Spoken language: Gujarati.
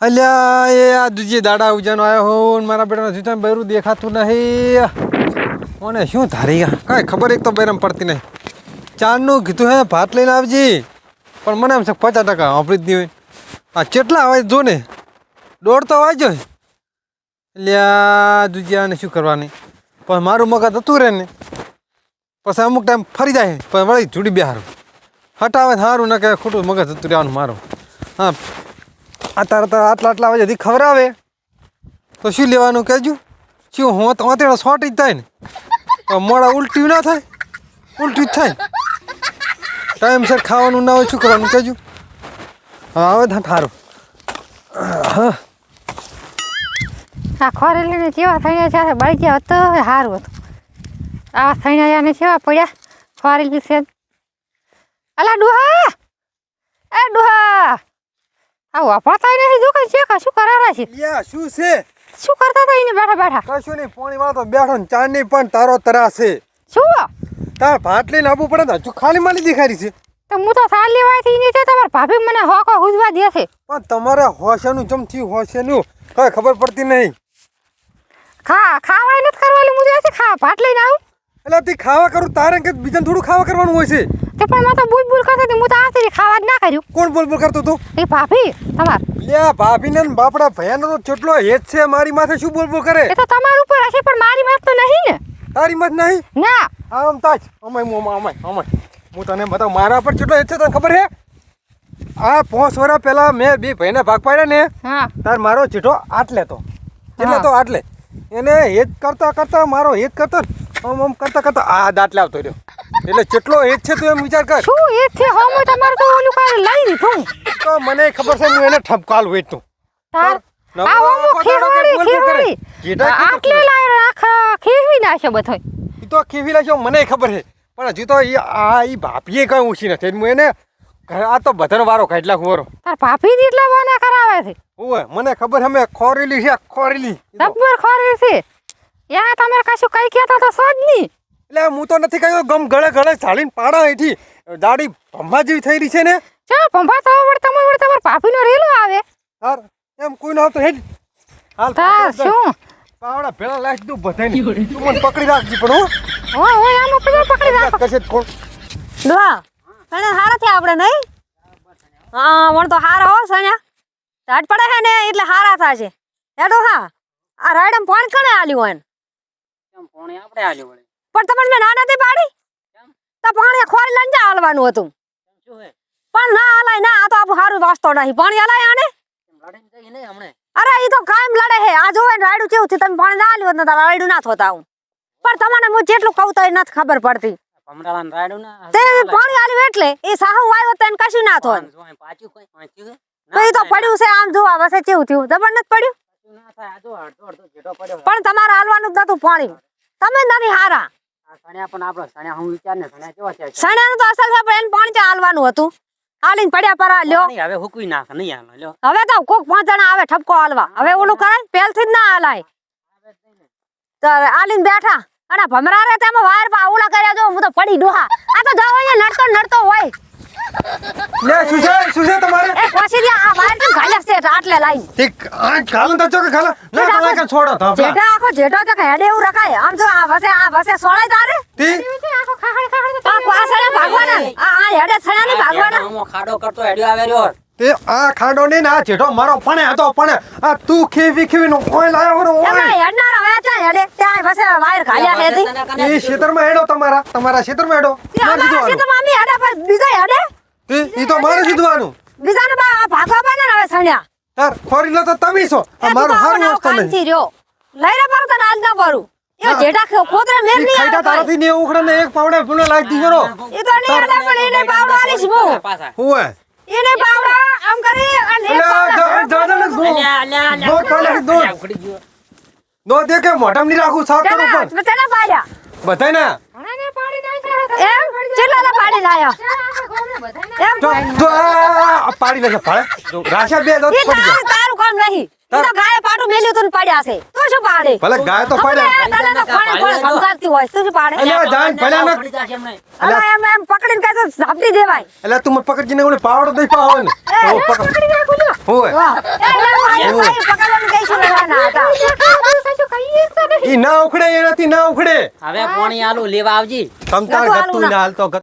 અલ્યા, એ આ દૂજી દાડા ઉજાનો આવ્યો હો મારા બેટાના જૂતા બૈરું દેખાતું નહીં. મને શું ધારી ગયા કાંઈ ખબર એક તો બૈરમ પડતી નહીં. ચારનું કીધું હે, ભાત લઈને આવજે. પણ મને એમ છે પચાસ ટકા વાપરી જ નહીં હોય. આ કેટલા જો ને? દોડ તો વાંચો અલ્યા દૂજીયાને શું કરવાની? પણ મારું મગજ હતું રહે ને. પછી અમુક ટાઈમ ફરી જાય, પણ વળી જુડી બિહારું. હટાવે સારું ના કે ખોટું મગજ હતું રહેવાનું મારું. હા અત્યારે તો આટલા આટલા વાગે હજી ખબર આવે? તો શું લેવાનું કહેજો? શું હું તો અત્યારે શોર્ટ જ થાય ને? તો મોડા ઉલટી ના થાય? ઉલટી જ થાય ટાઈમસર ખાવાનું ના હોય શું કરવાનું કહેજો? હા આવે તો સારું હા. આ ખોરેલીને જેવા થઈને જ્યારે બળી ગયા હતો સારું હતું. આવા થઈને કેવા પડ્યા, ખોરેલી છે. અલા ડુહા! એ ડુહા! આ વાપરતા નથી જો કઈ છે કે શું કરારા છે? યા શું છે? શું કરતા હતા એને બેઠા બેઠા? કશું નહીં પાણી વાળો તો બેઠો ને ચાર નહીં પણ તારો તરાસ છે. શું? તાર ભાત લઈને આવવું પડે હજુ ખાલી માલી દેખાડી છે. તો હું તો સાર લેવાથી નહીં છે તમારા ભાભી મને હોકો હુજવા દે છે. પણ તમારે હોશેનું જમ થયું હોશેનું કઈ ખબર પડતી નહીં. ખા ખાવા નથી કરવાની મુજે છે ખા ભાત લઈને આવું. એટલે તે ખાવા કરું તારે કે બીજાને થોડું ખાવા કરવાનું હોય છે. તે પણ મેં તો બુજ બુજ હતી હું તો આવતી ખાવા જ ના કર્યું. કોણ બોલ બોલ કરતો તો? એ ભાભી તમાર. લે ભાભી ને બાપડા ભયાનો તો કેટલો હેત છે મારી માથે શું બોલ બોલ કરે? એ તો તમાર ઉપર હશે પણ મારી માથ તો નહીં ને. તારી મત નહીં? ના. આમ તાજ. અમાય મો અમાય અમાય. હું તને બતાવ મારા પર કેટલો હેત છે તને ખબર છે? આ પાંચ વર્ષ પહેલા મેં બે ભાઈને ભાગ પાડ્યા ને હા. તાર મારો ચીઠો આટલે તો એટલે તો આટલે એને હેત કરતા કરતા મારો હેત કરતો આમ આમ કરતા કરતા આ દાટલે આવતો રહ્યો. એટલે કેટલો એજ છે તું એમ વિચાર કર. શું એજ છે? હો હું તમારે તો ઓલું કાંઈ લઈ દીધું તો મને ખબર છે હું એને ઠપકાલ વેચતો તાર આ હું. ખીહવાડી જેઠા કીધું આટલે લાય રાખા ખીહવી નાખ્યો બધો. ઈ તો કેવી નાખ્યો મને ખબર છે. પણ હજી તો ઈ આ ઈ ભાપીએ કઈ ઊંચી નથી. હું એને આ તો બધાનો વારો કાઢી લાખ વરો. તાર ભાભી ની એટલા વાના કરાવે છે. ઓય મને ખબર અમે ખોરેલી છે ખોરેલી. જબ્બર ખોરી છે. યા તમે કશું કઈ કહેતા તો સોજ નહીં એટલે હું તો નથી કહ્યું ગમ ગળે ગળે ચાલીને પાડા અહીંથી દાડી ભંભા જેવી થઈ રહી છે ને? ચા ભંભા તો વળી તમારે વળી તમારા ભાભીનો રેલો આવે. હાર એમ કોઈ ના આવતો હેડ. હાલ તાર શું? પાવડા ભેળા લાખ દઉં બધાને તું મને પકડી રાખજી પણ હો. હો આમાં પછી પકડી રાખ. કશે કોણ? દવા અને હારા થયા આપણે નહીં? હા વણ તો હારા હો સણ્યા તાટ પડે છે ને એટલે હારા થાશે. હેડો હા. આ રાઈડમ પાણી કણે આલ્યું હોય કેમ પોણી? આપણે આલ્યું પણ તમને ના નથી પાડી? તો પાણી ખોરી લઈને જા હાલવાનું હતું. પણ ના હલાય ના આ તો આપણું સારું વાસ્તો નહીં. પાણી હલાય આને? અરે એ તો કાયમ લડે હે. આ જોવે ને રાયડું કેવું થયું? તમે પાણી ના લ્યો નતા રાયડું ના થતા હું પણ તમને હું જેટલું કહું તો એ નથી ખબર પડતી. તે પાણી આલ્યું એટલે? એ સાહુ આવ્યો તો એને કશું ના થયું તો એ તો પડ્યું છે આમ જોવા બસે કેવું થયું? જબર નથી પડ્યું? પણ તમારે હાલવાનું જ નતું પાણી. તમે નથી હારા. સણ્યા પણ આપણો સણ્યા હું વિચાર ને સણ્યા કેવા છે સણ્યાનું તો અસલ છે પણ એને પાણી ચા હાલવાનું હતું. હાલીને પડ્યા પરા લ્યો. પાણી હવે હુકવી નાખ નહીં હાલો લ્યો. હવે તો કોક પાંચ જણા આવે ઠપકો હાલવા. હવે ઓલું કરાય પહેલથી જ ના હાલાય. તો હાલીને બેઠા. અને ભમરા રે તેમાં વાયર પા ઓલા કર્યા જો હું તો પડી ડોહા. આ તો જાવ અહીંયા નડતો નડતો હોય. લે શું છે? તમારે? એ પછી ત્યાં આ વાયર કેમ ઘાલ્યા છે આટલે લાઈન. ઠીક આ ખાલ તો ચોકે ખાલ. ના ખાલા કે છોડો જેઠા આખો જેઠો તો હેડે એવું રખાય. આમ જો વસે આ વસે સોળાય તારે તી? આખો ખાખડ ખાખડ આ પાછળ ભાગવાના? આ આ હેડે છણા ને ભાગવાના? આમો ખાડો કરતો હેડ્યો આવે રહ્યો. તે આ ખાડો ને આ જેઠો મારો પણ હતો પણ આ તું ખેવી ખેવી નો ઓય લાયો હરો ઓય. હેડનાર હવે ત્યાં હેડે? ત્યાં વસે વાયર હેડો તમારા તમારા ખેતરમાં હેડો. તે મારે અમે હેડે પણ બીજા હેડે? તે ઈ તો મારે સીધવાનું બીજાને બા ભાગવા બને ને હવે સણ્યા. તાર ખોરી લો તો તમે છો. આ મારું હારું વસ્તુ નહીં. કાંચી રહ્યો. પર તને આજ ના ભરું. એ. જેઠા ખો- ખોદરે મેર નહીં ખાઈટા તારાથી ને ઉખડે ને એક પાવડે ભૂલે લાગી દીધો એ તો નહીં આલે પણ એને પાવડો આલીશ હું. પાછા હુએ એને પાવડો આમ કરી અને એક પાવડો જા ને દો અલ્યા, અલ્યા, અલ્યા. દો કાલે દો. દો દે કે મોઢામાં ની રાખું સાફ કરું પણ. બતાના પાડ્યા. બધાય ને ઘણાને પાડી નાખ્યા એમ? કેટલા પાડી લાયા? પાડી લેશે પાડે રાશા બે દો તારું કામ નહીં. તો ગાય પાટું મેલ્યું તું ને પડ્યા છે. તું શું પાડે? ભલે ગાય તો પાડે. તને તો કોણે કોણે ધમકાવતી હોય. શું પાડે? અલ્યા, જાન ભલ્યા ન- ઉખડી જશે હમણે. હવે એમ એમ પકડીને કહેતો ઝાપટી દેવાય. એટલે તું મને પકડજીને ઓલે પાવડો દઈ પાવ ને તો પકડ હોય એ? ભાઈ, પકડવાનું કઈશું હતા? ઈ ના ઉખડે એનાથી ના ઉખડે. હવે પોણી આલુ લેવા આવજી. તમ તાર નતું ગતું હાલતો ગતું